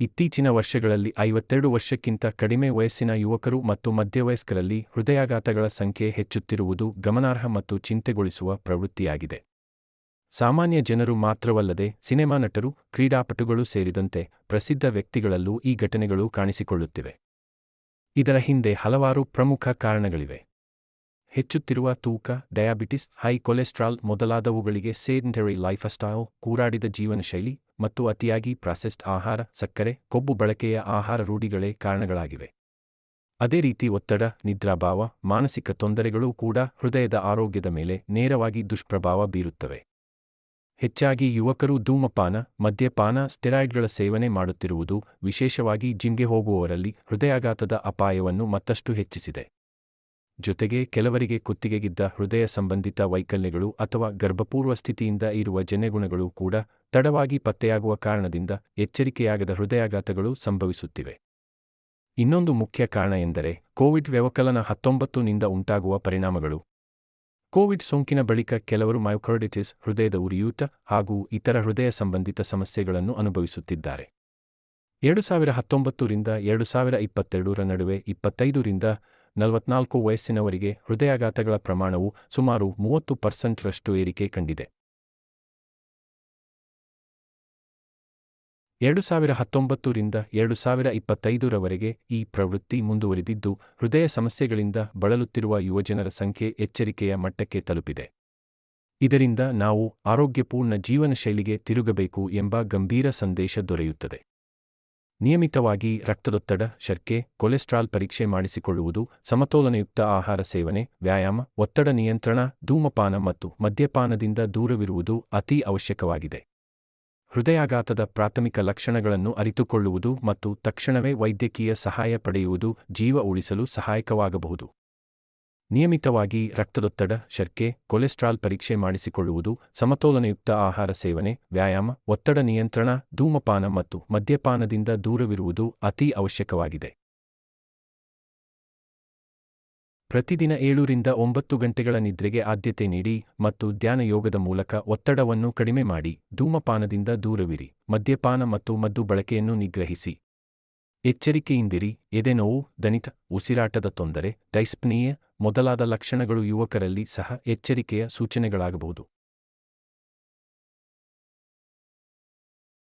ಇತ್ತೀಚಿನ ವರ್ಷಗಳಲ್ಲಿ ಐವತ್ತೆರಡು ವರ್ಷಕ್ಕಿಂತ ಕಡಿಮೆ ವಯಸ್ಸಿನ ಯುವಕರು ಮತ್ತು ಮಧ್ಯವಯಸ್ಕರಲ್ಲಿ ಹೃದಯಾಘಾತಗಳ ಸಂಖ್ಯೆ ಹೆಚ್ಚುತ್ತಿರುವುದು ಗಮನಾರ್ಹ ಮತ್ತು ಚಿಂತೆಗೊಳಿಸುವ ಪ್ರವೃತ್ತಿಯಾಗಿದೆ. ಸಾಮಾನ್ಯ ಜನರು ಮಾತ್ರವಲ್ಲದೆ ಸಿನೆಮಾ ನಟರು, ಕ್ರೀಡಾಪಟುಗಳು ಸೇರಿದಂತೆ ಪ್ರಸಿದ್ಧ ವ್ಯಕ್ತಿಗಳಲ್ಲೂ ಈ ಘಟನೆಗಳು ಕಾಣಿಸಿಕೊಳ್ಳುತ್ತಿವೆ. ಇದರ ಹಿಂದೆ ಹಲವಾರು ಪ್ರಮುಖ ಕಾರಣಗಳಿವೆ. ಹೆಚ್ಚುತ್ತಿರುವ ತೂಕ, ಡಯಾಬಿಟಿಸ್, ಹೈ ಕೊಲೆಸ್ಟ್ರಾಲ್ ಮೊದಲಾದವುಗಳಿಗೆ ಸೇಡೆಂಟರಿ ಲೈಫ್ಸ್ಟೈಲ್, ಕೂರಾಡಿದ ಜೀವನಶೈಲಿ ಮತ್ತು ಅತಿಯಾಗಿ ಪ್ರಾಸೆಸ್ಡ್ ಆಹಾರ, ಸಕ್ಕರೆ, ಕೊಬ್ಬು ಬಳಕೆಯ ಆಹಾರ ರೂಢಿಗಳೇ ಕಾರಣಗಳಾಗಿವೆ. ಅದೇ ರೀತಿ ಒತ್ತಡ, ನಿದ್ರಾಭಾವ, ಮಾನಸಿಕ ತೊಂದರೆಗಳೂ ಕೂಡ ಹೃದಯದ ಆರೋಗ್ಯದ ಮೇಲೆ ನೇರವಾಗಿ ದುಷ್ಪ್ರಭಾವ ಬೀರುತ್ತವೆ. ಹೆಚ್ಚಾಗಿ ಯುವಕರು ಧೂಮಪಾನ, ಮದ್ಯಪಾನ, ಸ್ಟೆರಾಯ್ಡ್ಗಳ ಸೇವನೆ ಮಾಡುತ್ತಿರುವುದು, ವಿಶೇಷವಾಗಿ ಜಿಮ್ಗೆ ಹೋಗುವವರಲ್ಲಿ ಹೃದಯಾಘಾತದ ಅಪಾಯವನ್ನು ಮತ್ತಷ್ಟು ಹೆಚ್ಚಿಸಿದೆ. ಜೊತೆಗೆ ಕೆಲವರಿಗೆ ಕುತ್ತಿಗೆಗಿದ್ದ ಹೃದಯ ಸಂಬಂಧಿತ ವೈಕಲ್ಯಗಳು ಅಥವಾ ಗರ್ಭಪೂರ್ವ ಸ್ಥಿತಿಯಿಂದ ಇರುವ ಜನ್ಯಗುಣಗಳು ಕೂಡ ತಡವಾಗಿ ಪತ್ತೆಯಾಗುವ ಕಾರಣದಿಂದ ಎಚ್ಚರಿಕೆಯಾಗದ ಹೃದಯಾಘಾತಗಳು ಸಂಭವಿಸುತ್ತಿವೆ. ಇನ್ನೊಂದು ಮುಖ್ಯ ಕಾರಣ ಎಂದರೆ ಕೋವಿಡ್ ವ್ಯವಕಲನ ಹತ್ತೊಂಬತ್ತು ನಿಂದ ಉಂಟಾಗುವ ಪರಿಣಾಮಗಳು. ಕೋವಿಡ್ ಸೋಂಕಿನ ಬಳಿಕ ಕೆಲವರು ಮಯೋಕಾರ್ಡಿಟಿಸ್ ಹೃದಯದ ಉರಿಯೂತ ಹಾಗೂ ಇತರ ಹೃದಯ ಸಂಬಂಧಿತ ಸಮಸ್ಯೆಗಳನ್ನು ಅನುಭವಿಸುತ್ತಿದ್ದಾರೆ. ಎರಡು ಸಾವಿರ ಹತ್ತೊಂಬತ್ತರಿಂದ ಎರಡು ಸಾವಿರ ಇಪ್ಪತ್ತೆರಡರ ನಡುವೆ ಇಪ್ಪತ್ತೈದರಿಂದ ನಲವತ್ನಾಲ್ಕು ವಯಸ್ಸಿನವರಿಗೆ ಹೃದಯಾಘಾತಗಳ ಪ್ರಮಾಣವು ಸುಮಾರು ಮೂವತ್ತು ಪರ್ಸೆಂಟ್ರಷ್ಟು ಏರಿಕೆ ಕಂಡಿದೆ. ಎರಡು ಸಾವಿರ ಹತ್ತೊಂಬತ್ತರಿಂದ ಎರಡು ಸಾವಿರ ಇಪ್ಪತ್ತೈದರವರೆಗೆ ಈ ಪ್ರವೃತ್ತಿ ಮುಂದುವರಿದಿದ್ದು, ಹೃದಯ ಸಮಸ್ಯೆಗಳಿಂದ ಬಳಲುತ್ತಿರುವ ಯುವಜನರ ಸಂಖ್ಯೆ ಎಚ್ಚರಿಕೆಯ ಮಟ್ಟಕ್ಕೆ ತಲುಪಿದೆ. ಇದರಿಂದ ನಾವು ಆರೋಗ್ಯಪೂರ್ಣ ಜೀವನ ಶೈಲಿಗೆ ತಿರುಗಬೇಕು ಎಂಬ ಗಂಭೀರ ಸಂದೇಶ ದೊರೆಯುತ್ತದೆ. ನಿಯಮಿತವಾಗಿ ರಕ್ತದೊತ್ತಡ, ಶರ್ಕೆ, ಕೊಲೆಸ್ಟ್ರಾಲ್ ಪರೀಕ್ಷೆ ಮಾಡಿಸಿಕೊಳ್ಳುವುದು, ಸಮತೋಲನಯುಕ್ತ ಆಹಾರ ಸೇವನೆ, ವ್ಯಾಯಾಮ, ಒತ್ತಡ ನಿಯಂತ್ರಣ, ಧೂಮಪಾನ ಮತ್ತು ಮದ್ಯಪಾನದಿಂದ ದೂರವಿರುವುದು ಅತೀ ಅವಶ್ಯಕವಾಗಿದೆ. ಹೃದಯಾಘಾತದ ಪ್ರಾಥಮಿಕ ಲಕ್ಷಣಗಳನ್ನು ಅರಿತುಕೊಳ್ಳುವುದು ಮತ್ತು ತಕ್ಷಣವೇ ವೈದ್ಯಕೀಯ ಸಹಾಯ ಪಡೆಯುವುದು ಜೀವ ಉಳಿಸಲು ಸಹಾಯಕವಾಗಬಹುದು. ನಿಯಮಿತವಾಗಿ ರಕ್ತದೊತ್ತಡ, ಶರ್ಕೆ, ಕೊಲೆಸ್ಟ್ರಾಲ್ ಪರೀಕ್ಷೆ ಮಾಡಿಸಿಕೊಳ್ಳುವುದು, ಸಮತೋಲನಯುಕ್ತ ಆಹಾರ ಸೇವನೆ, ವ್ಯಾಯಾಮ, ಒತ್ತಡ ನಿಯಂತ್ರಣ, ಧೂಮಪಾನ ಮತ್ತು ಮದ್ಯಪಾನದಿಂದ ದೂರವಿರುವುದು ಅತೀ ಅವಶ್ಯಕವಾಗಿದೆ. ಪ್ರತಿದಿನ ಏಳರಿಂದ ಒಂಬತ್ತು ಗಂಟೆಗಳ ನಿದ್ರೆಗೆ ಆದ್ಯತೆ ನೀಡಿ ಮತ್ತು ಧ್ಯಾನ ಯೋಗದ ಮೂಲಕ ಒತ್ತಡವನ್ನು ಕಡಿಮೆ ಮಾಡಿ, ಧೂಮಪಾನದಿಂದ ದೂರವಿರಿ, ಮದ್ಯಪಾನ ಮತ್ತು ಮದ್ದು ಬಳಕೆಯನ್ನು ನಿಗ್ರಹಿಸಿ. ಎಚ್ಚರಿಕೆಯಿಂದಿರಿ ಎದೆನೋವು ದನಿತ ಉಸಿರಾಟದ ತೊಂದರೆ ಡೈಸ್ಪ್ನಿಯ ಮೊದಲಾದ ಲಕ್ಷಣಗಳು ಯುವಕರಲ್ಲಿ ಸಹ ಎಚ್ಚರಿಕೆಯ ಸೂಚನೆಗಳಾಗಬಹುದು.